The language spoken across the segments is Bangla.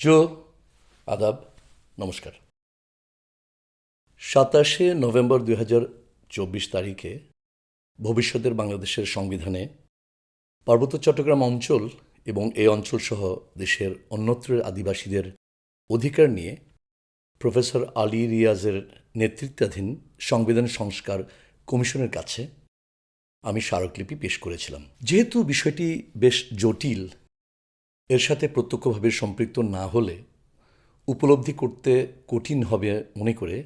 জো, আদাব, নমস্কার। সাতাশে নভেম্বর দুই চব্বিশ তারিখে ভবিষ্যতের বাংলাদেশের সংবিধানে পার্বত্য চট্টগ্রাম অঞ্চল এবং এই অঞ্চলসহ দেশের অন্যত্রের আদিবাসীদের অধিকার নিয়ে প্রফেসর আলী রিয়াজের নেতৃত্বাধীন সংবিধান সংস্কার কমিশনের কাছে আমি স্মারকলিপি পেশ করেছিলাম। যেহেতু বিষয়টি বেশ জটিল এর সাথে প্রত্যক্ষভাবে সম্পৃক্ত না হলে উপলব্ধি করতে কঠিন হবে মনে করে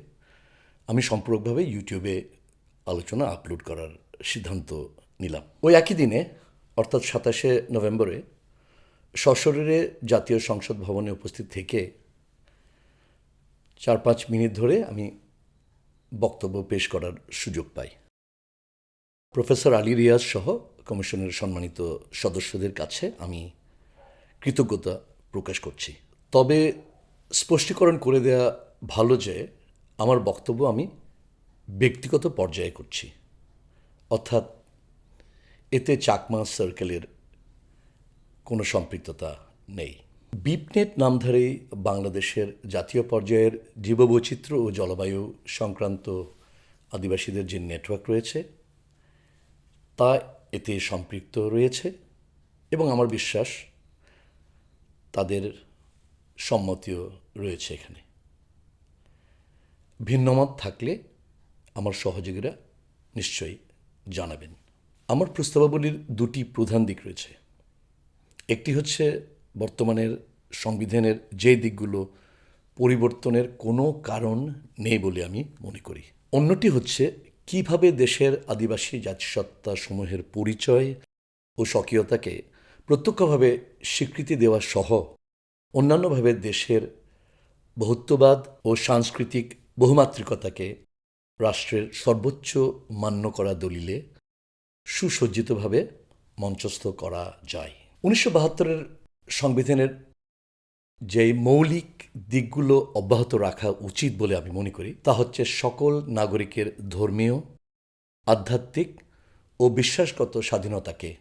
আমি সম্পূরকভাবে ইউটিউবে আলোচনা আপলোড করার সিদ্ধান্ত নিলাম। ওই একই দিনে, অর্থাৎ সাতাশে নভেম্বরে, সশরীরে জাতীয় সংসদ ভবনে উপস্থিত থেকে চার পাঁচ মিনিট ধরে আমি বক্তব্য পেশ করার সুযোগ পাই। প্রফেসর আলী রিয়াজ সহ কমিশনের সম্মানিত সদস্যদের কাছে আমি কৃতজ্ঞতা প্রকাশ করছি। তবে স্পষ্টীকরণ করে দেয়া ভালো যে, আমার বক্তব্য আমি ব্যক্তিগত পর্যায়ে করছি। অর্থাৎ এতে চাকমা সার্কেলের কোনো সম্পৃক্ততা নেই। বিপনেট নামধারী বাংলাদেশের জাতীয় পর্যায়ের জীববৈচিত্র্য ও জলবায়ু সংক্রান্ত আদিবাসীদের যে নেটওয়ার্ক রয়েছে, তা এতে সম্পৃক্ত রয়েছে এবং আমার বিশ্বাস তাদের সম্মতিও রয়েছে এখানে। ভিন্নমত থাকলে আমার সহযোগীরা নিশ্চয়ই জানাবেন। আমার প্রস্তাবাবলীর দুটি প্রধান দিক রয়েছে। একটি হচ্ছে বর্তমানের সংবিধানের যে দিকগুলো পরিবর্তনের কোনো কারণ নেই বলে আমি মনে করি। অন্যটি হচ্ছে কীভাবে দেশের আদিবাসী জাতিসত্তা সমূহের পরিচয় ও স্বকীয়তাকে প্রত্যক্ষভাবে স্বীকৃতি দেওয়া সহ অন্যান্যভাবে দেশের বহুত্ববাদ ও সাংস্কৃতিক বহুমাত্রিকতাকে রাষ্ট্রের সর্বোচ্চ মান্য করা দলিলে সুসজ্জিতভাবে মঞ্চস্থ করা যায়। উনিশশো বাহাত্তরের সংবিধানের যে মৌলিক দিকগুলো অব্যাহত রাখা উচিত বলে আমি মনে করি, তা হচ্ছে সকল নাগরিকের ধর্মীয়, আধ্যাত্মিক ও বিশ্বাসগত স্বাধীনতাকে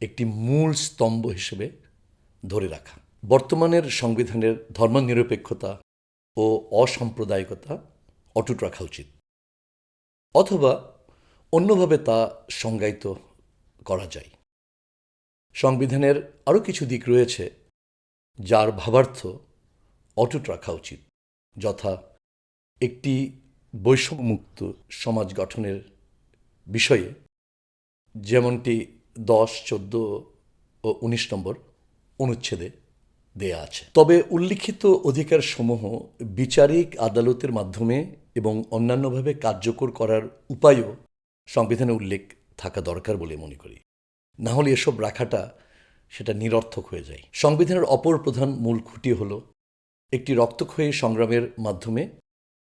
একটি মূল স্তম্ভ হিসেবে ধরে রাখা। বর্তমানের সংবিধানের ধর্মনিরপেক্ষতা ও অসাম্প্রদায়িকতা অটুট রাখা উচিত। অথবা অন্যভাবে তা সংজ্ঞায়িত করা যায়। সংবিধানের আরও কিছু দিক রয়েছে যার ভাবার্থ অটুট রাখা উচিত, যথা একটি বৈষম্যমুক্ত সমাজ গঠনের বিষয়ে যেমনটি দশ, চোদ্দ ও উনিশ নম্বর অনুচ্ছেদে দেয়া আছে। তবে উল্লিখিত অধিকারসমূহ বিচারিক আদালতের মাধ্যমে এবং অন্যান্যভাবে কার্যকর করার উপায়ও সংবিধানে উল্লেখ থাকা দরকার বলে মনে করি। না হলে এসব রাখাটা সেটা নিরর্থক হয়ে যায়। সংবিধানের অপর প্রধান মূল খুঁটি হল একটি রক্তক্ষয়ী সংগ্রামের মাধ্যমে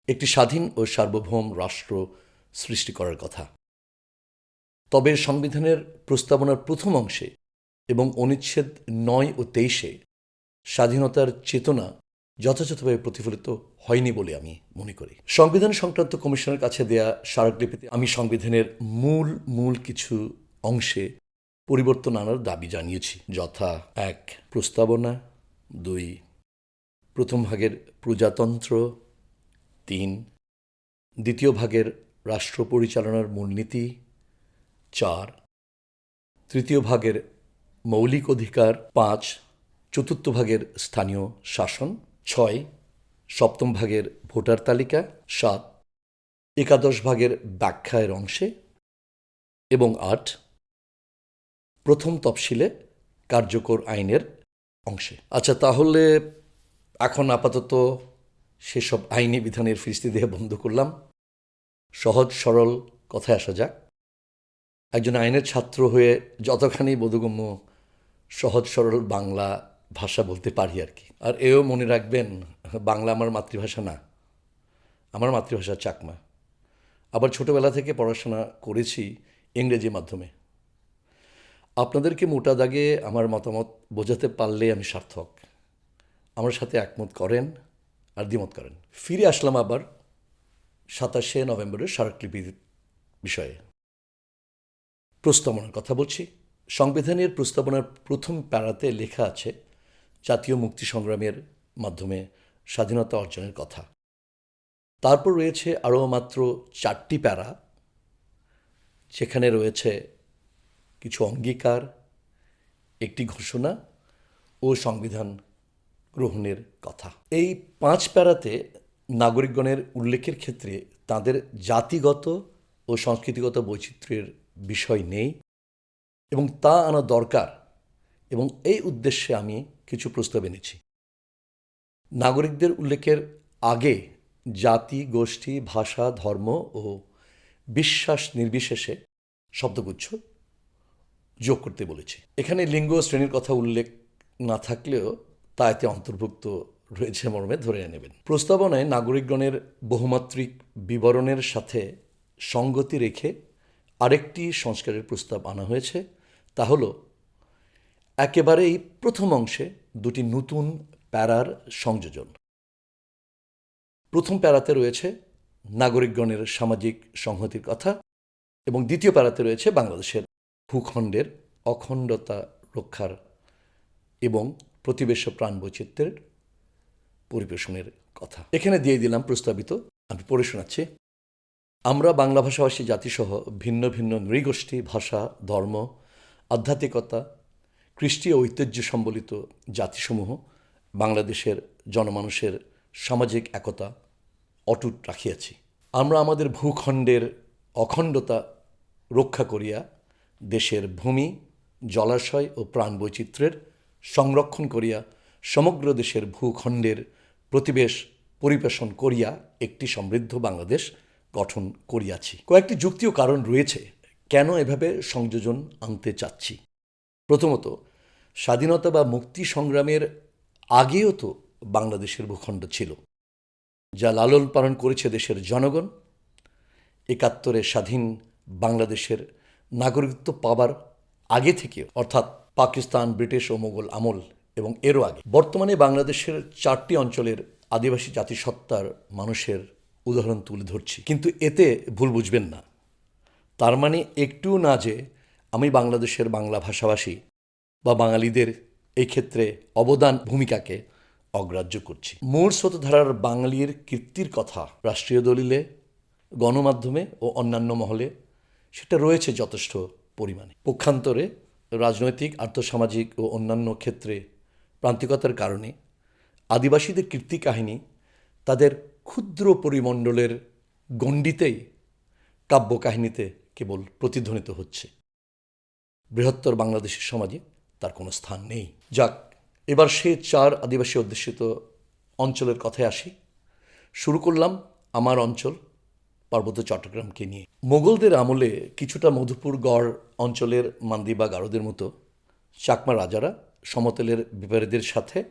একটি স্বাধীন ও সার্বভৌম রাষ্ট্র সৃষ্টি করার কথা। তবে সংবিধানের প্রস্তাবনার প্রথম অংশে এবং অনুচ্ছেদ নয় ও তেইশে স্বাধীনতার চেতনা যথাযথভাবে প্রতিফলিত হয়নি বলে আমি মনে করি। সংবিধান সংক্রান্ত কমিশনের কাছে দেয়া স্মারকলিপিতে আমি সংবিধানের মূল মূল কিছু অংশে পরিবর্তন আনার দাবি জানিয়েছি। যথা এক, প্রস্তাবনা। দুই, প্রথম ভাগের প্রজাতন্ত্র। তিন, দ্বিতীয় ভাগের রাষ্ট্র পরিচালনার মূলনীতি। চার। তৃতীয় ভাগের মৌলিক অধিকার পাঁচ। চতুর্থ ভাগের স্থানীয় শাসন ছয়। সপ্তম ভাগের ভোটার তালিকা সাত। একাদশ ভাগের ব্যাখ্যায়ের অংশে এবং আট। প্রথম তফসিলে কার্যকর আইনের অংশে। আচ্ছা তাহলে এখন আপাতত সেসব আইনি বিধানের ফিরিস্তি দিয়ে বন্ধ করলাম। সহজ সরল কথায় আসা যাক। একজন আইনের ছাত্র হয়ে যতখানি বোধগম্য, সহজ সরল বাংলা ভাষা বলতে পারি আর কি। আর এও মনে রাখবেন, বাংলা আমার মাতৃভাষা না। আমার মাতৃভাষা চাকমা। আবার ছোটবেলা থেকে পড়াশোনা করেছি ইংরেজি মাধ্যমে। আপনাদেরকে মোটা দাগে আমার মতামত বোঝাতে পারলে আমি সার্থক। আমার সাথে একমত করেন আর দ্বিমত করেন। ফিরে আসলাম আবার সাতাশে নভেম্বরের স্মারকলিপির বিষয়ে। প্রস্তাবনার কথা বলছি। সংবিধানের প্রস্তাবনার প্রথম প্যারাতে লেখা আছে, জাতীয় মুক্তি সংগ্রামের মাধ্যমে স্বাধীনতা অর্জনের কথা। তারপর রয়েছে আরও মাত্র চারটি প্যারা সেখানে রয়েছে কিছু অঙ্গীকার, একটি ঘোষণা ও সংবিধান গ্রহণের কথা। এই পাঁচ প্যারাতে নাগরিকগণের উল্লেখের ক্ষেত্রে তাদের জাতিগত ও সংস্কৃতিগত বৈচিত্র্যের বিষয় নেই এবং তা আনা দরকার এবং এই উদ্দেশ্যে আমি কিছু প্রস্তাব এনেছি। নাগরিকদের উল্লেখের আগে জাতি, গোষ্ঠী, ভাষা, ধর্ম ও বিশ্বাস নির্বিশেষে শব্দগুচ্ছ যোগ করতে বলেছি। এখানে লিঙ্গ শ্রেণির কথা উল্লেখ না থাকলেও তা এতে অন্তর্ভুক্ত রয়েছে মর্মে ধরে নেবেন। প্রস্তাবনায় নাগরিকগণের বহুমাত্রিক বিবরণের সাথে সঙ্গতি রেখে আরেকটি সংস্কারের প্রস্তাব আনা হয়েছে, তা হল একেবারেই প্রথম অংশে দুটি নতুন প্যারার সংযোজন। প্রথম প্যারাতে রয়েছে নাগরিকগণের সামাজিক সংহতির কথা এবং দ্বিতীয় প্যারাতে রয়েছে বাংলাদেশের ভূখণ্ডের অখণ্ডতা রক্ষার এবং প্রতিবেশ প্রাণ বৈচিত্র্যের পরিবেশনের কথা। এখানে দিয়ে দিলাম প্রস্তাবিত, আমি পড়ে শোনাচ্ছি। আমরা বাংলা ভাষাভাষী জাতিসহ ভিন্ন ভিন্ন নৃগোষ্ঠী, ভাষা, ধর্ম, আধ্যাত্মিকতা, কৃষ্টি ঐতিহ্য সম্বলিত জাতিসমূহ বাংলাদেশের জনমানুষের সামাজিক একতা অটুট রাখিয়াছি। আমরা আমাদের ভূখণ্ডের অখণ্ডতা রক্ষা করিয়া দেশের ভূমি, জলাশয় ও প্রাণ বৈচিত্র্যের সংরক্ষণ করিয়া সমগ্র দেশের ভূখণ্ডের প্রতিবেশ পরিবেশন করিয়া একটি সমৃদ্ধ বাংলাদেশ গঠন করিয়াছি। কয়েকটি যুক্তি ও কারণ রয়েছে কেন এভাবে সংযোজন আনতে চাচ্ছি। প্রথমত, স্বাধীনতা বা মুক্তি সংগ্রামের আগেও তো বাংলাদেশের ভূখণ্ড ছিল, যা লালন পালন করেছে দেশের জনগণ। একাত্তরে স্বাধীন বাংলাদেশের নাগরিকত্ব পাবার আগে থেকে, অর্থাৎ পাকিস্তান, ব্রিটিশ ও মোগল আমল এবং এরও আগে। বর্তমানে বাংলাদেশের চারটি অঞ্চলের আদিবাসী জাতিসত্তার মানুষের উদাহরণ তুলে ধরছি। কিন্তু এতে ভুল বুঝবেন না। তার মানে একটু না যে আমি বাংলাদেশের বাংলা ভাষাভাষী বা বাঙালিদের এই ক্ষেত্রে অবদান ভূমিকাকে অগ্রাহ্য করছি। মূল স্রোতধারার বাঙালির কীর্তির কথা রাষ্ট্রীয় দলিলে, গণমাধ্যমে ও অন্যান্য মহলে, সেটা রয়েছে যথেষ্ট পরিমাণে। পক্ষান্তরে রাজনৈতিক, আর্থসামাজিক ও অন্যান্য ক্ষেত্রে প্রান্তিকতার কারণে আদিবাসীদের কীর্তি কাহিনী তাদের ক্ষুদ্র পরিমণ্ডলের গণ্ডিতেই কাব্যকাহিনীতে কেবল প্রতিধ্বনিত হচ্ছে। বৃহত্তর বাংলাদেশের সমাজে তার কোনো স্থান নেই। যাক, এবার সে চার আদিবাসী অধ্যুষিত অঞ্চলের কথায় আসি। শুরু করলাম আমার অঞ্চল, পার্বত্য চট্টগ্রামকে নিয়ে। মোগলদের আমলে কিছুটা মধুপুর গড় অঞ্চলের মান্দি বা গারোদের মতো চাকমা রাজারা সমতলের ব্যাপারীদের সাথে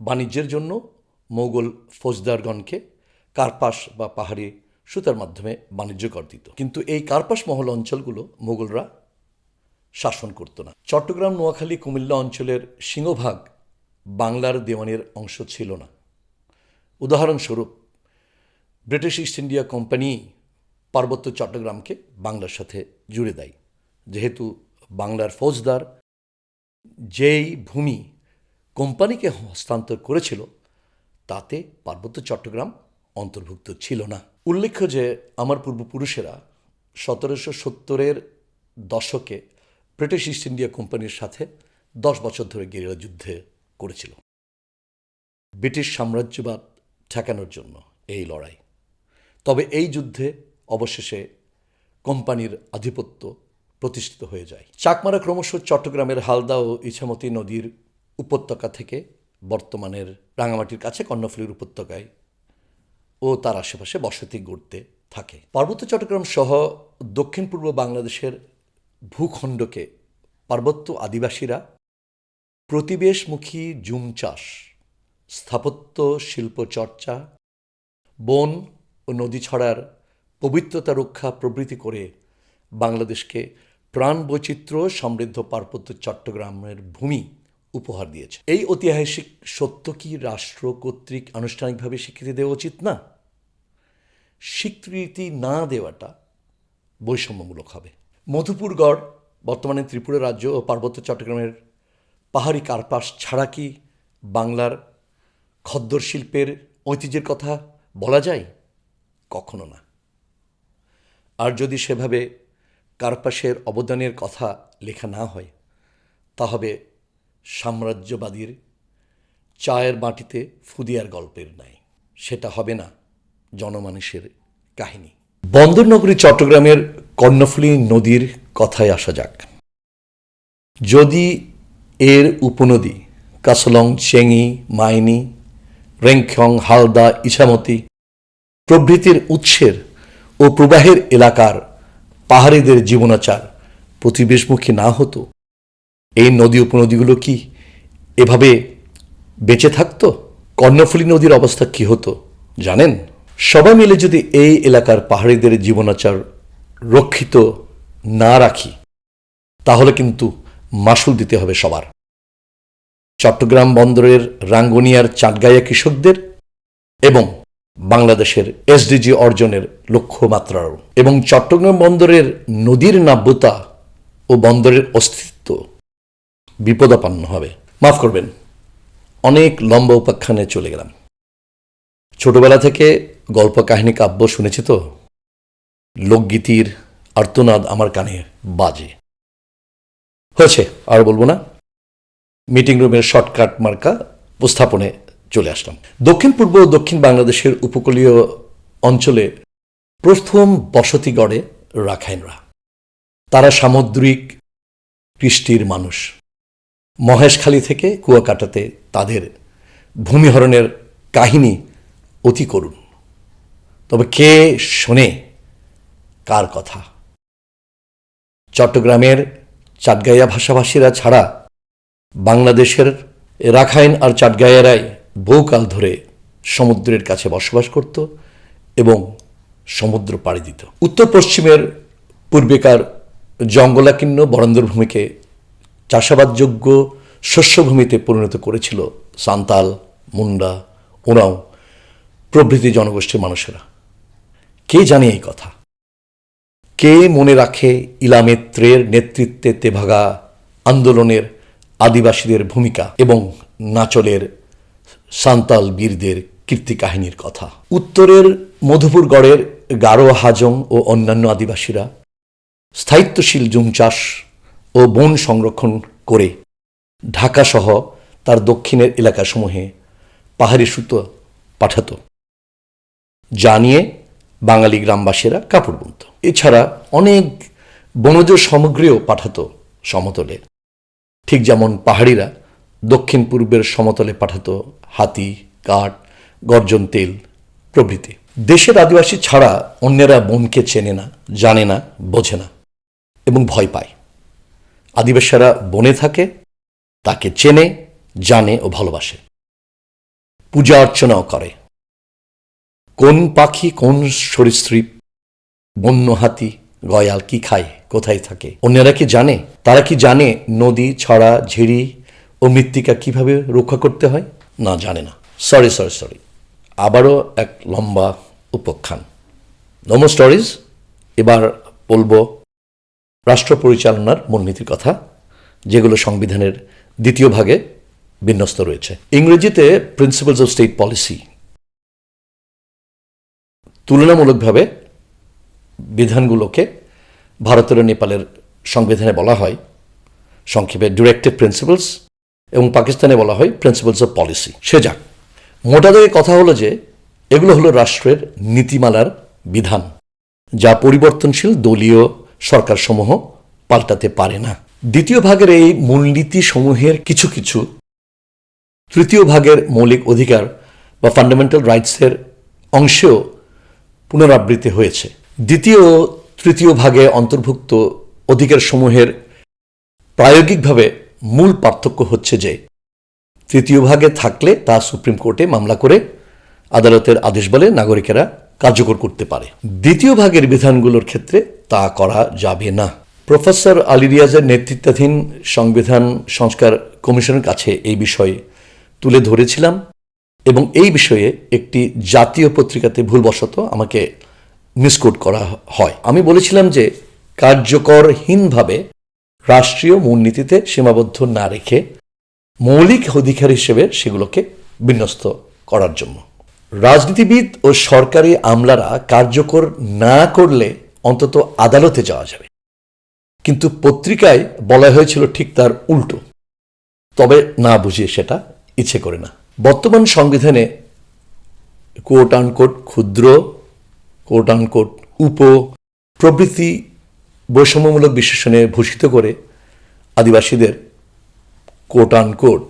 বাণিজ্যের জন্য মোগল ফৌজদারগণকে কার্পাস বা পাহাড়ি সুতার মাধ্যমে বাণিজ্য কর দিত কিন্তু এই কার্পাস মহল অঞ্চলগুলো মোগলরা শাসন করত না। চট্টগ্রাম, নোয়াখালী, কুমিল্লা অঞ্চলের সিংহভাগ বাংলার দেওয়ানের অংশ ছিল না। উদাহরণস্বরূপ, ব্রিটিশ ইস্ট ইন্ডিয়া কোম্পানি পার্বত্য চট্টগ্রামকে বাংলার সাথে জুড়ে দেয়। যেহেতু বাংলার ফৌজদার যেই ভূমি কোম্পানিকে হস্তান্তর করেছিল, তাতে পার্বত্য চট্টগ্রাম অন্তর্ভুক্ত ছিল না। উল্লেখ্য যে, আমার পূর্বপুরুষেরা সতেরোশো সত্তরের দশকে ব্রিটিশ ইস্ট ইন্ডিয়া কোম্পানির সাথে দশ বছর ধরে গেরিলা যুদ্ধে করেছিল। ব্রিটিশ সাম্রাজ্যবাদ ঠেকানোর জন্য এই লড়াই। তবে এই যুদ্ধে অবশেষে কোম্পানির আধিপত্য প্রতিষ্ঠিত হয়ে যায়। চাকমারা ক্রমশ চট্টগ্রামের হালদা ও ইছামতি নদীর উপত্যকা থেকে বর্তমানের রাঙামাটির কাছে কর্ণফুলীর উপত্যকায় ও তার আশেপাশে বসতি গড়তে থাকে। পার্বত্য চট্টগ্রাম সহ দক্ষিণ পূর্ব বাংলাদেশের ভূখণ্ডকে পার্বত্য আদিবাসীরা প্রতিবেশমুখী জুম চাষ, স্থাপত্য শিল্প চর্চা, বন ও নদী ছড়ার পবিত্রতা রক্ষা প্রভৃতি করে বাংলাদেশকে প্রাণ বৈচিত্র্য সমৃদ্ধ পার্বত্য চট্টগ্রামের ভূমি উপহার দিয়েছে। এই ঐতিহাসিক সত্য কি রাষ্ট্র কর্তৃক আনুষ্ঠানিকভাবে স্বীকৃতি দেওয়া উচিত? না। স্বীকৃতি না দেওয়াটা বৈষম্যমূলক হবে। মধুপুরগড়, বর্তমানে ত্রিপুরা রাজ্য ও পার্বত্য চট্টগ্রামের পাহাড়ি কার্পাস ছাড়া কি বাংলার খদ্দর শিল্পের ঐতিহ্যের কথা বলা যায়? কখনো না। আর যদি সেভাবে কার্পাসের অবদানের কথা লেখা না হয়, তা হবে সাম্রাজ্যবাদীর চায়ের মাটিতে ফুদিয়ার গল্পের ন্যায়। সেটা হবে না জনমানুষের কাহিনী। বন্দরনগরী চট্টগ্রামের কর্ণফুলী নদীর কথায় আসা যাক। যদি এর উপনদী কাসলং চেঙ্গি মাইনি রেংখং হালদা, ইছামতি প্রভৃতির উৎসের ও প্রবাহের এলাকার পাহাড়িদের জীবনাচার প্রতিবেশমুখী না হতো এই নদী উপনদীগুলো কি এভাবে বেঁচে থাকতো? কর্ণফুলী নদীর অবস্থা কি হতো? জানেন? সবাই মিলে যদি এই এলাকার পাহাড়িদের জীবনাচার রক্ষিত না রাখি, তাহলে কিন্তু মাসুল দিতে হবে সবার। চট্টগ্রাম বন্দরের রাঙ্গুনিয়ার চাটগাইয়া কৃষকদের এবং বাংলাদেশের এসডিজি অর্জনের লক্ষ্যমাত্রারও। এবং চট্টগ্রাম বন্দরের নদীর নাব্যতা ও বন্দরের অস্তিত্ব বিপদাপন্ন হবে। মাফ করবেন, অনেক লম্বা উপাখ্যানে চলে গেলাম। ছোটবেলা থেকে গল্প কাহিনী কাব্য শুনেছি তো? লোকগীতির আর্তনাদ আমার কানে বাজে। হয়েছে, আর বলব না। মিটিং রুমের শর্টকাট মার্কা উপস্থাপনে চলে আসলাম। দক্ষিণ পূর্ব ও দক্ষিণ বাংলাদেশের উপকূলীয় অঞ্চলে প্রথম বসতি গড়ে রাখাইনরা। তারা সামুদ্রিক কৃষ্টির মানুষ। মহেশখালী থেকে কুয়াকাটাতে তাদের ভূমিহরণের কাহিনী অতি করুণ। তবে কে শোনে কার কথা? চট্টগ্রামের চাটগাইয়া ভাষাভাষীরা ছাড়া বাংলাদেশের রাখাইন আর চাটগাইয়ারাই বহুকাল ধরে সমুদ্রের কাছে বসবাস করত এবং সমুদ্র পাড়ি দিত। উত্তর পশ্চিমের পূর্বেকার জঙ্গলাকীর্ণ বরেন্দ্র ভূমিকে চাষাবাদযোগ্য শস্যভূমিতে পরিণত করেছিল সান্তাল, মুন্ডা ওরাও প্রভৃতি জনগোষ্ঠীর মানুষেরা। কে জানে এই কথা? কে মনে রাখে ইলামেত্রের নেতৃত্বে তেভাগা আন্দোলনের আদিবাসীদের ভূমিকা এবং নাচলের সান্তাল বীরদের কীর্তি কাহিনীর কথা? উত্তরের মধুপুরগড়ের গারো হাজং ও অন্যান্য আদিবাসীরা স্থায়িত্বশীল জুম চাষ ও বন সংরক্ষণ করে। ঢাকাসহ তার দক্ষিণের এলাকাসমূহে পাহাড়ি সুতো পাঠাত। যা নিয়ে বাঙালি গ্রামবাসীরা কাপড় বুনত এছাড়া অনেক বনজ সামগ্রীও পাঠাতো সমতলে। ঠিক যেমন পাহাড়িরা দক্ষিণ পূর্বের সমতলে পাঠাতো হাতি, কাঠ, গর্জন তেল প্রভৃতি। দেশের আদিবাসী ছাড়া অন্যেরা বনকে চেনে না, জানে না, বোঝে না এবং ভয় পায়। আদিবাসীরা বনে থাকে, তাকে চেনে, জানে ও ভালোবাসে। পূজা অর্চনাও করে। কোন পাখি, কোন সরীসৃপ, বন্য হাতি, গয়াল কি খায়, কোথায় থাকে, অন্যরা কি জানে? তারা কি জানে নদী, ছড়া, ঝিরি ও মৃত্তিকা কীভাবে রক্ষা করতে হয়? না, জানে না। সরি সরি সরি আবারও এক লম্বা উপখ্যান। নমো স্টোরিজ এবার বলব রাষ্ট্র পরিচালনার মূলনীতির কথা, যেগুলো সংবিধানের দ্বিতীয় ভাগে বিন্যস্ত রয়েছে। ইংরেজিতে প্রিন্সিপালস অফ স্টেট পলিসি তুলনামূলকভাবে বিধানগুলোকে ভারতের ও নেপালের সংবিধানে বলা হয়, সংক্ষেপে ডিরেক্টিভ প্রিন্সিপালস এবং পাকিস্তানে বলা হয় প্রিন্সিপালস অফ পলিসি সে যাক, মোটা কথা হলো যে, এগুলো হলো রাষ্ট্রের নীতিমালার বিধান, যা পরিবর্তনশীল দলীয় সরকারসমূহ পাল্টাতে পারে না। দ্বিতীয় ভাগের এই মূলনীতি সমূহের কিছু কিছু, তৃতীয় ভাগের মৌলিক অধিকার বা ফান্ডামেন্টাল রাইটসের অংশেও পুনরাবৃত্তি হয়েছে। দ্বিতীয় তৃতীয় ভাগে অন্তর্ভুক্ত অধিকার সমূহের প্রায়োগিকভাবে মূল পার্থক্য হচ্ছে যে, তৃতীয় ভাগে থাকলে তা সুপ্রিম কোর্টে মামলা করে আদালতের আদেশ বলে নাগরিকেরা কার্যকর করতে পারে। দ্বিতীয় ভাগের বিধানগুলোর ক্ষেত্রে তা করা যাবে না। প্রফেসর আলী রিয়াজের নেতৃত্বাধীন সংবিধান সংস্কার কমিশনের কাছে এই বিষয়ে তুলে ধরেছিলাম এবং এই বিষয়ে একটি জাতীয় পত্রিকাতে ভুলবশত আমাকে মিসকোট করা হয়। আমি বলেছিলাম যে কার্যকরহীনভাবে রাষ্ট্রীয় মূলনীতিতে সীমাবদ্ধ না রেখে মৌলিক অধিকার হিসেবে সেগুলোকে বিন্যস্ত করার জন্য। রাজনীতিবিদ ও সরকারি আমলারা কার্যকর না করলে অন্তত আদালতে যাওয়া যাবে। কিন্তু পত্রিকায় বলা হয়েছিল ঠিক তার উল্টো। তবে না বুঝিয়ে সেটা ইচ্ছে করে না। বর্তমান সংবিধানে কোট আনকোট ক্ষুদ্র কোট আনকোট উপ প্রভৃতি বৈষম্যমূলক বিশেষণে ভূষিত করে আদিবাসীদের কোট আনকোট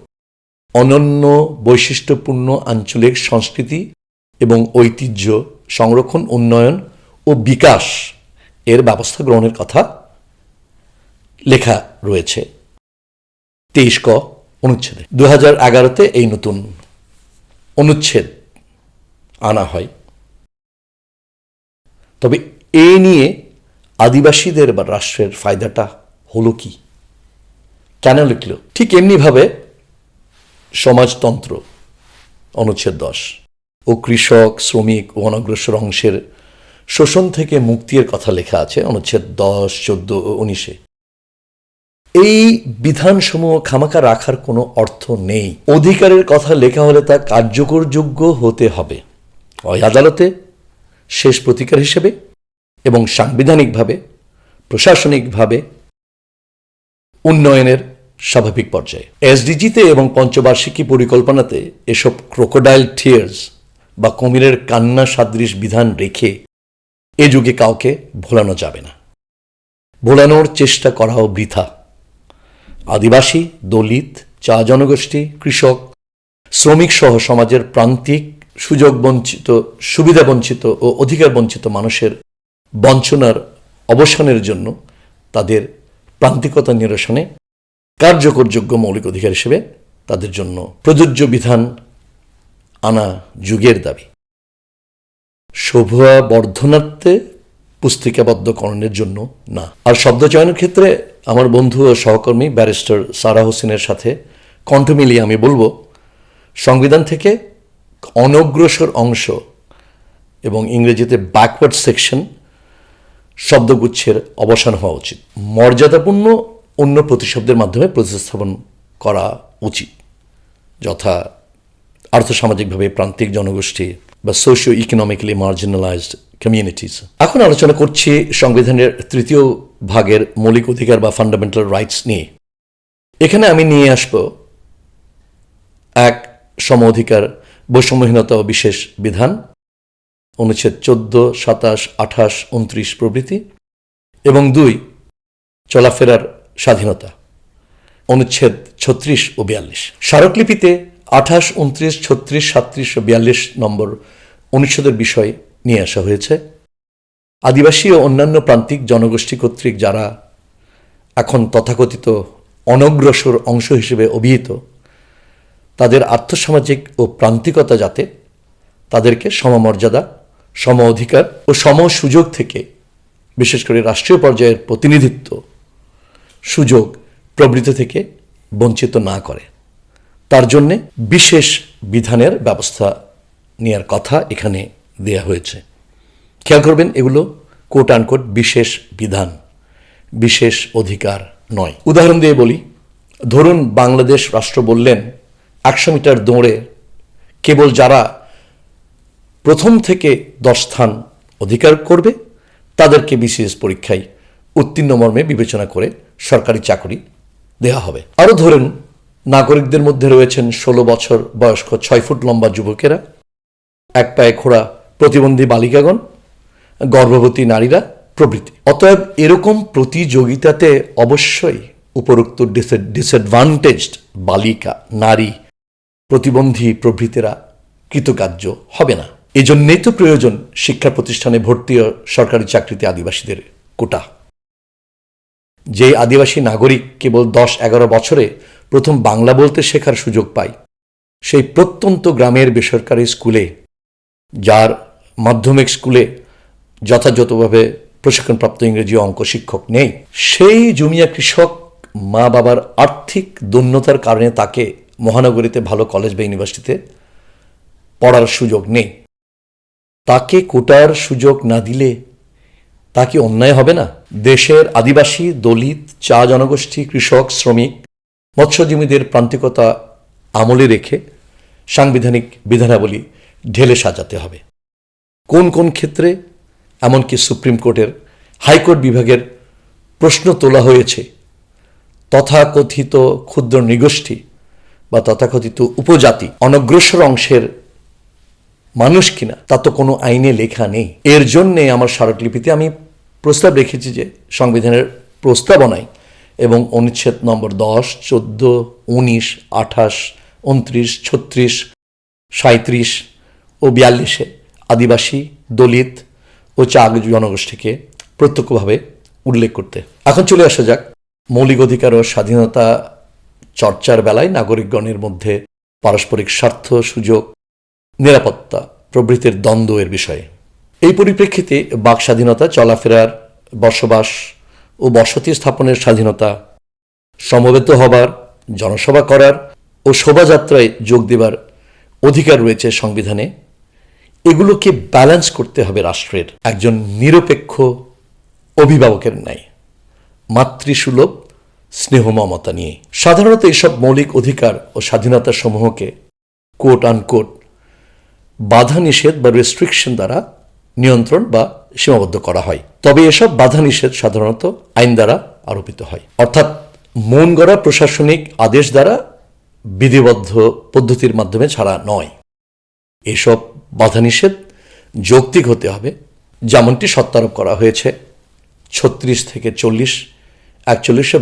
অনন্য বৈশিষ্ট্যপূর্ণ আঞ্চলিক সংস্কৃতি এবং ঐতিহ্য সংরক্ষণ, উন্নয়ন ও বিকাশ এর ব্যবস্থা গ্রহণের কথা লেখা রয়েছে। তেইশ ক অনুচ্ছেদে। দু হাজার এগারোতে এই নতুন অনুচ্ছেদ আনা হয়। তবে এ নিয়ে আদিবাসীদের বা রাষ্ট্রের ফায়দাটা হলো কি? কেন লিখল? ঠিক এমনিভাবে সমাজতন্ত্র, অনুচ্ছেদ দশ। ও কৃষক, শ্রমিক ও অনগ্রসর অংশের শোষণ থেকে মুক্তির কথা লেখা আছে, অনুচ্ছেদ দশ, চোদ্দ ও উনিশে। এই বিধানসমূহ খামাকা রাখার কোনো অর্থ নেই। অধিকারের কথা লেখা হলে তা কার্যকরযোগ্য হতে হবে। হয় আদালতে, শেষ প্রতিকার হিসেবে এবং সাংবিধানিকভাবে, প্রশাসনিকভাবে, উন্নয়নের স্বাভাবিক পর্যায়ে। এসডিজিতে এবং পঞ্চবার্ষিকী পরিকল্পনাতে এসব ক্রোকোডাইল টিয়ার্স বা কুমিরের কান্না সাদৃশ বিধান রেখে এ যুগে কাউকে ভোলানো যাবে না। ভোলানোর চেষ্টা করাও বৃথা। আদিবাসী, দলিত, চা জনগোষ্ঠী, কৃষক, শ্রমিক সহ সমাজের প্রান্তিক, সুযোগ বঞ্চিত, সুবিধা বঞ্চিত ও অধিকার বঞ্চিত মানুষের বঞ্চনার অবসানের জন্য তাদের প্রান্তিকতা নিরসনে কার্যকরযোগ্য মৌলিক অধিকার হিসেবে তাদের জন্য প্রযোজ্য বিধান আনা যুগের দাবি। শোভা বর্ধনার্থে পুস্তিকাবদ্ধকরণের জন্য না। আর শব্দ চয়নের ক্ষেত্রে আমার বন্ধু ও সহকর্মী ব্যারিস্টার সারা হোসেনের সাথে কণ্ঠ মিলিয়ে আমি বলব, সংবিধান থেকে অনগ্রসর অংশ এবং ইংরেজিতে ব্যাকওয়ার্ড সেকশন শব্দগুচ্ছের অবসান হওয়া উচিত। মর্যাদাপূর্ণ অন্য প্রতিশব্দের মাধ্যমে প্রতিস্থাপন করা উচিত। যথা আর্থসামাজিকভাবে প্রান্তিক জনগোষ্ঠী বা সোশিও ইকোনমিক্যালি মার্জিনালাইজড কমিউনিটিস এখন আলোচনা করছি সংবিধানের তৃতীয় ভাগের মৌলিক অধিকার বা ফান্ডামেন্টাল রাইটস নিয়ে। এখানে আমি নিয়ে আসব এক সম অধিকার বৈষম্যহীনতা ও বিশেষ বিধান, অনুচ্ছেদ চোদ্দ, সাতাশ, আঠাশ উনত্রিশ প্রভৃতি এবং দুই চলাফেরার স্বাধীনতা। অনুচ্ছেদ ছত্রিশ ও বিয়াল্লিশ। স্মারকলিপিতে আঠাশ, উনত্রিশ, ছত্রিশ, সাত্রিশ ও বিয়াল্লিশ নম্বর অনুচ্ছেদের বিষয় নিয়ে আসা হয়েছে। আদিবাসী ও অন্যান্য প্রান্তিক জনগোষ্ঠী কর্তৃক যারা এখন তথাকথিত অনগ্রসর অংশ হিসেবে অভিহিত, তাদের আর্থসামাজিক ও প্রান্তিকতা যাতে তাদেরকে সমমর্যাদা সম অধিকার ও সম সুযোগ থেকে, বিশেষ করে রাষ্ট্রীয় পর্যায়ের প্রতিনিধিত্ব সুযোগ প্রবৃত্তি থেকে বঞ্চিত না করে। তার জন্যে বিশেষ বিধানের ব্যবস্থা নেওয়ার কথা এখানে দেয়া হয়েছে। খেয়াল করবেন, এগুলো কোট আনকোট বিশেষ বিধান, বিশেষ অধিকার নয়। উদাহরণ দিয়ে বলি, ধরুন বাংলাদেশ রাষ্ট্র বললেন, একশো মিটার দৌড়ে কেবল যারা প্রথম থেকে দশ স্থান অধিকার করবে, তাদেরকে বিসিএস পরীক্ষায় উত্তীর্ণ মর্মে বিবেচনা করে সরকারি চাকরি দেওয়া হবে। আরও ধরেন, নাগরিকদের মধ্যে রয়েছেন ষোলো বছর বয়স্ক ছয় ফুট লম্বা যুবকেরা, এক পায়ে খোড়া প্রতিবন্ধী বালিকাগণ, গর্ভবতী নারীরা প্রভৃতি। অতএব এরকম প্রতিযোগিতাতে অবশ্যই উপরোক্ত ডিসঅ্যাডভান্টেজড বালিকা, নারী, প্রতিবন্ধী প্রভৃতিরা কৃতকার্য হবে না। এজন্যই তো প্রয়োজন শিক্ষা প্রতিষ্ঠানে ভর্তি সরকারি চাকরিতে আদিবাসীদের কোটা। যে আদিবাসী নাগরিক কেবল দশ এগারো বছরে প্রথম বাংলা বলতে শেখার সুযোগ পায়, সেই প্রত্যন্ত গ্রামের বেসরকারি স্কুলে, যার মাধ্যমিক স্কুলে যথাযথভাবে প্রশিক্ষণপ্রাপ্ত ইংরেজি অঙ্ক শিক্ষক নেই, সেই জমিয়া কৃষক মা বাবার আর্থিক দন্যতার কারণে তাকে মহানগরীতে ভালো কলেজ বা ইউনিভার্সিটিতে পড়ার সুযোগ নেই। তাকে কোটার সুযোগ না দিলে তা কি অন্যায় হবে না? দেশের আদিবাসী, দলিত, চা জনগোষ্ঠী, কৃষক, শ্রমিক, মৎস্যজীবীদের প্রান্তিকতা আমলে রেখে সাংবিধানিক বিধানাবলী ঢেলে সাজাতে হবে। কোন কোন ক্ষেত্রে? এমনকি সুপ্রিম কোর্টের হাইকোর্ট বিভাগের প্রশ্ন তোলা হয়েছে, তথাকথিত ক্ষুদ্র নৃগোষ্ঠী বা তথাকথিত উপজাতি অনগ্রসর অংশের মানুষ কিনা, তা তো কোনো আইনে লেখা নেই। এর জন্যে আমার স্মারকলিপিতে আমি প্রস্তাব রেখেছি যে সংবিধানের প্রস্তাবনায় এবং অনুচ্ছেদ নম্বর দশ, চোদ্দ, উনিশ, আঠাশ, উনত্রিশ, ছত্রিশ সাঁত্রিশ ও বিয়াল্লিশে আদিবাসী, দলিত ও চাগ জনগোষ্ঠীকে প্রত্যক্ষভাবে উল্লেখ করতে। এখন চলে আসা যাক মৌলিক অধিকার ও স্বাধীনতা চর্চার বেলায় নাগরিকগণের মধ্যে পারস্পরিক স্বার্থ সুযোগ নিরাপত্তা প্রভৃতির দ্বন্দ্ব এর বিষয়ে। এই পরিপ্রেক্ষিতে বাক স্বাধীনতা, চলাফেরার বসবাস ও বসতি স্থাপনের স্বাধীনতা সমবেত হবার, জনসভা করার ও শোভাযাত্রায় যোগ দেবার অধিকার রয়েছে সংবিধানে। এগুলোকে ব্যালেন্স করতে হবে রাষ্ট্রের। একজন নিরপেক্ষ অভিভাবকের ন্যায়। মাতৃসুলভ স্নেহ মমতা নিয়ে। সাধারণত এসব মৌলিক অধিকার ও স্বাধীনতা সমূহকে কোট আনকোট বাধা নিষেধ বা রেস্ট্রিকশন দ্বারা নিয়ন্ত্রণ বা সীমাবদ্ধ করা হয়। তবে এসব বাধা নিষেধ সাধারণত আইন দ্বারা আরোপিত হয়। অর্থাৎ মন গড়া প্রশাসনিক আদেশ দ্বারা বিধিবদ্ধ পদ্ধতির মাধ্যমে ছাড়া নয়। এসব বাধা নিষেধ যৌক্তিক হতে হবে, যেমনটি সত্যারোপ করা হয়েছে। ছত্রিশ থেকে চল্লিশ, একচল্লিশে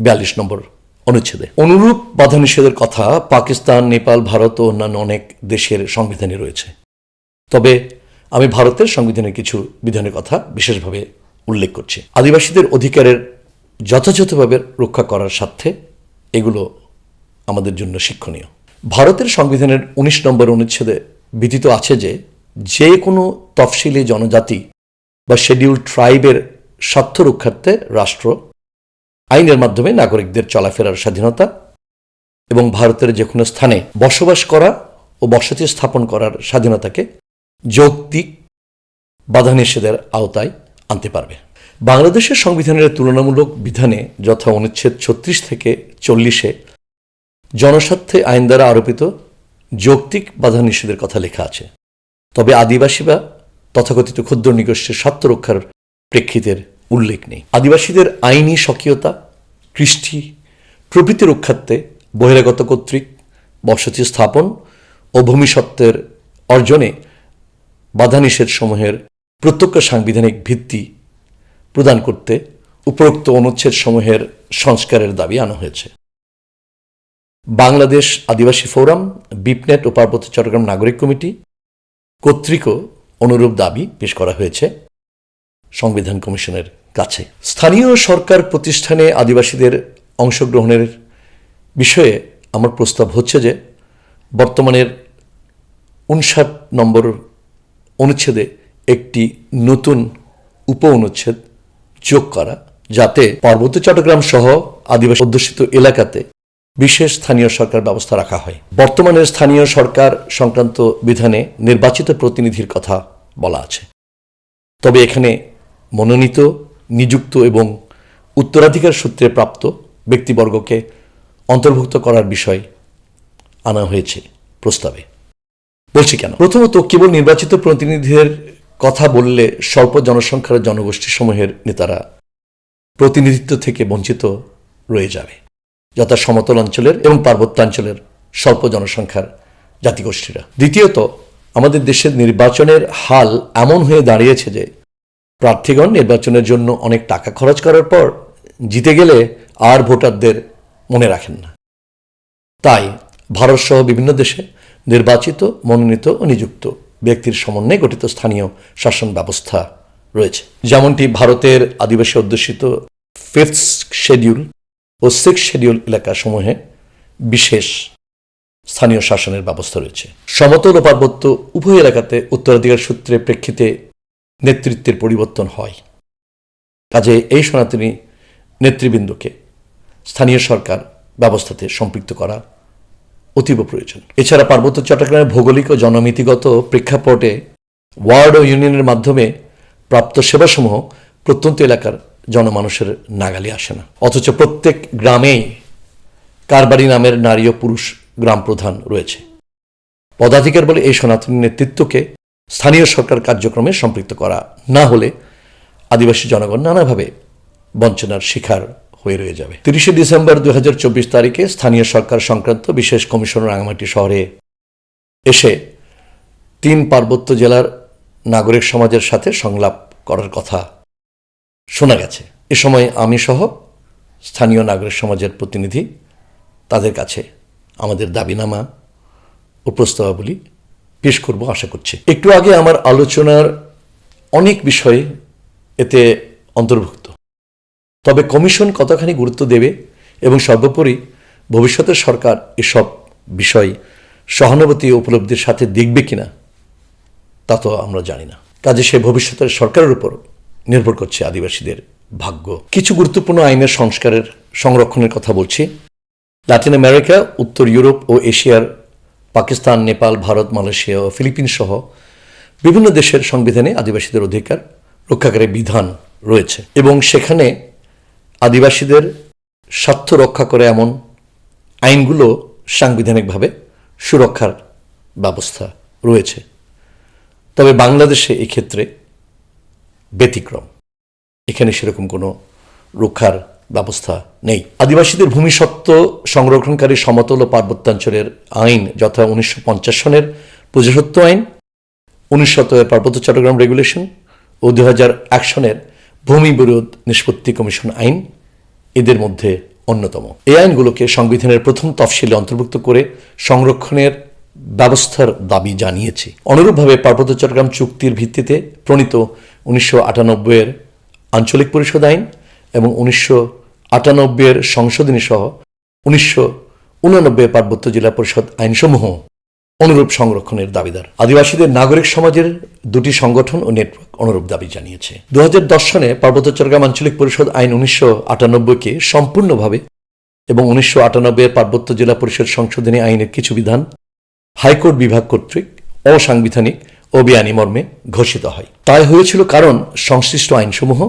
বিয়াল্লিশ নম্বর অনুচ্ছেদে। অনুরূপ বাধা নিষেধের কথা পাকিস্তান, নেপাল, ভারত ও অন্যান্য অনেক দেশের সংবিধানে রয়েছে। তবে আমি ভারতের সংবিধানের কিছু বিধানের কথা বিশেষভাবে উল্লেখ করছি। আদিবাসীদের অধিকারের যথাযথভাবে রক্ষা করার স্বার্থে এগুলো আমাদের জন্য শিক্ষণীয়। ভারতের সংবিধানের উনিশ নম্বর অনুচ্ছেদে বিধিত আছে যে যে কোনো তফসিলি জনজাতি বা শেডিউল ট্রাইবের স্বার্থ রক্ষার্থে রাষ্ট্র আইনের মাধ্যমে নাগরিকদের চলাফেরার স্বাধীনতা এবং ভারতের যে কোনো স্থানে বসবাস করা ও বসতি স্থাপন করার স্বাধীনতাকে যৌক্তিক বাধা নিষেধের আওতায় আনতে পারবে। বাংলাদেশের সংবিধানের তুলনামূলক বিধানে যথা অনুচ্ছেদ ছত্রিশ থেকে চল্লিশে জনস্বার্থে আইন দ্বারা আরোপিত যৌক্তিক বাধা নিষেধের কথা লেখা আছে। তবে আদিবাসী বা তথাকথিত ক্ষুদ্র নিগোষ্ঠীর স্বার্থ রক্ষার প্রেক্ষিতের উল্লেখ নেই। আদিবাসীদের আইনি স্বকীয়তা, কৃষ্টি, প্রভৃতি রক্ষার্থে বহিরাগত কর্তৃক বসতি স্থাপন ও ভূমিসত্ত্বের অর্জনে বাধা নিষেধসমূহের প্রত্যক্ষ সাংবিধানিক ভিত্তি প্রদান করতে উপরোক্ত অনুচ্ছেদ সমূহের সংস্কারের দাবি আনা হয়েছে। বাংলাদেশ আদিবাসী ফোরাম, বিপনেট ও পার্বত্য চট্টগ্রাম নাগরিক কমিটি কর্তৃকও অনুরূপ দাবি পেশ করা হয়েছে। সংবিধান কমিশনের কাছে। স্থানীয় সরকার প্রতিষ্ঠানে আদিবাসীদের অংশগ্রহণের বিষয়ে আমার প্রস্তাব হচ্ছে যে, বর্তমানের উনষাট নম্বর অনুচ্ছেদে একটি নতুন উপ অনুচ্ছেদ যোগ করা, যাতে পার্বত্য চট্টগ্রাম সহ আদিবাসী অধ্যুষিত এলাকাতে বিশেষ স্থানীয় সরকার ব্যবস্থা রাখা হয়। বর্তমানের স্থানীয় সরকার সংক্রান্ত বিধানে নির্বাচিত প্রতিনিধির কথা বলা আছে। তবে এখানে মনোনীত নিযুক্ত এবং উত্তরাধিকার সূত্রে প্রাপ্ত ব্যক্তিবর্গকে অন্তর্ভুক্ত করার বিষয় আনা হয়েছে প্রস্তাবে। বলছি কেন? প্রথমত কেবল নির্বাচিত প্রতিনিধিদের কথা বললে স্বল্প জনসংখ্যার জনগোষ্ঠী সমূহের নেতারা প্রতিনিধিত্ব থেকে বঞ্চিত রয়ে যাবে। যথা সমতল অঞ্চলের এবং পার্বত্যাঞ্চলের স্বল্প জনসংখ্যার জাতিগোষ্ঠীরা। দ্বিতীয়ত, আমাদের দেশের নির্বাচনের হাল এমন হয়ে দাঁড়িয়েছে যে প্রার্থীগণ নির্বাচনের জন্য অনেক টাকা খরচ করার পর জিতে গেলে আর ভোটারদের মনে রাখেন না। তাই ভারতসহ বিভিন্ন দেশে নির্বাচিত, মনোনীত ও নিযুক্ত ব্যক্তির সমন্বয়ে গঠিত স্থানীয় শাসন ব্যবস্থা রয়েছে। যেমনটি ভারতের আদিবাসী অধ্যুষিত ফিফথ শেডিউল ও সিক্স শেডিউল এলাকাসমূহে বিশেষ স্থানীয় শাসনের ব্যবস্থা রয়েছে। সমতল ও পার্বত্য উভয় এলাকাতে উত্তরাধিকার সূত্রে প্রেক্ষিতে নেতৃত্বের পরিবর্তন হয়। কাজে এই সনাতনী নেতৃবৃন্দকে স্থানীয় সরকার ব্যবস্থাতে সম্পৃক্ত করা অতীব প্রয়োজন। এছাড়া পার্বত্য চট্টগ্রামের ভৌগোলিক ও জনমিতিগত প্রেক্ষাপটে ওয়ার্ড ও ইউনিয়নের মাধ্যমে প্রাপ্ত সেবাসমূহ প্রত্যন্ত এলাকার জনমানুষের নাগালে আসে না। অথচ প্রত্যেক গ্রামেই কারবারি নামের নারী ও পুরুষ গ্রাম প্রধান রয়েছে। পদাধিকার বলে এই সনাতনী নেতৃত্বকে স্থানীয় সরকার কার্যক্রমে সম্পৃক্ত করা না হলে আদিবাসী জনগণ নানাভাবে বঞ্চনার শিকার হয়ে রয়ে যাবে। তিরিশে ডিসেম্বর দু হাজার চব্বিশ তারিখে স্থানীয় সরকার সংক্রান্ত বিশেষ কমিশন রাঙামাটি শহরে এসে তিন পার্বত্য জেলার নাগরিক সমাজের সাথে সংলাপ করার কথা শোনা গেছে। এ সময় আমি সহ স্থানীয় নাগরিক সমাজের প্রতিনিধি তাদের কাছে আমাদের দাবিনামা ও প্রস্তাবাবলী পেশ করব, আশা করছি। একটু আগে আমার আলোচনার অনেক বিষয় এতে অন্তর্ভুক্ত। তবে কমিশন কতখানি গুরুত্ব দেবে এবং সর্বোপরি ভবিষ্যতের সরকার এসব বিষয় সহানুভূতি উপলব্ধির সাথে দেখবে কিনা, তা তো আমরা জানি না। কাজে সে ভবিষ্যতের সরকারের উপর নির্ভর করছে আদিবাসীদের ভাগ্য। কিছু গুরুত্বপূর্ণ আইনের সংস্কারের সংরক্ষণের কথা বলছি। লাতিন আমেরিকা, উত্তর ইউরোপ ও এশিয়ার পাকিস্তান, নেপাল, ভারত, মালয়েশিয়া ও ফিলিপিন সহ বিভিন্ন দেশের সংবিধানে আদিবাসীদের অধিকার রক্ষাকারী বিধান রয়েছে এবং সেখানে আদিবাসীদের স্বার্থ রক্ষা করে এমন আইনগুলো সাংবিধানিকভাবে সুরক্ষার ব্যবস্থা রয়েছে। তবে বাংলাদেশে এক্ষেত্রে ব্যতিক্রম। এখানে সেরকম কোনো রক্ষার ব্যবস্থা নেই। আদিবাসীদের ভূমিসত্ত্ব সংরক্ষণকারী সমতল ও পার্বত্যাঞ্চলের আইন যথা উনিশশো পঞ্চাশ সনের প্রজাসত্ব আইন, উনিশ শতকের পার্বত্য চট্টগ্রাম রেগুলেশন ও দু এক সনের ভূমি বিরোধ নিষ্পত্তি কমিশন আইন এদের মধ্যে অন্যতম। এই আইনগুলোকে সংবিধানের প্রথম তফসিলে অন্তর্ভুক্ত করে সংরক্ষণের ব্যবস্থার দাবি জানিয়েছে। অনুরূপভাবে পার্বত্য চট্টগ্রাম চুক্তির ভিত্তিতে প্রণীত উনিশশো আটানব্বইয়ের আঞ্চলিক পরিষদ আইন এবং উনিশশো আটানব্বইয়ের সংশোধনী সহ উনিশশো উনানব্বই পার্বত্য জেলা পরিষদ আইনসমূহ অনুরূপ সংরক্ষণের দাবিদার। আদিবাসীদের নাগরিক সমাজের দুটি সংগঠন ও নেটওয়ার্ক অনুরূপ দাবি জানিয়েছে। দু সনে পার্বত্য চট্টগ্রাম আঞ্চলিক পরিষদ আইন উনিশশো আটানব্বইকে সম্পূর্ণভাবে এবং উনিশশো আটানব্বই পার্বত্য জেলা পরিষদ সংশোধনী আইনের কিছু বিধান হাইকোর্ট বিভাগ কর্তৃক অসাংবিধানিক ও বেআইনি মর্মে ঘোষিত হয়। তাই হয়েছিল কারণ সংশ্লিষ্ট আইনসমূহ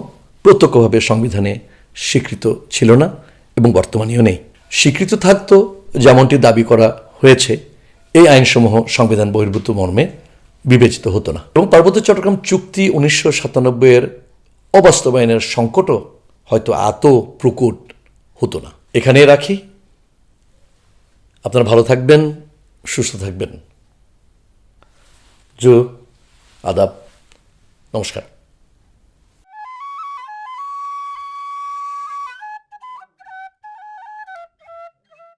প্রত্যক্ষভাবে সংবিধানে স্বীকৃত ছিল না এবং বর্তমানেও নেই। স্বীকৃত থাকতো যেমনটি দাবি করা হয়েছে, এই আইনসমূহ সংবিধান বহির্ভূত মর্মে বিবেচিত হতো না। এবং পার্বত্য চট্টগ্রাম চুক্তি উনিশশো সাতানব্বইয়ের অবাস্তবায়নের সংকটও হয়তো এত প্রকট হতো না। এখানে রাখি, আপনারা ভালো থাকবেন, সুস্থ থাকবেন। জু আদাব, নমস্কার।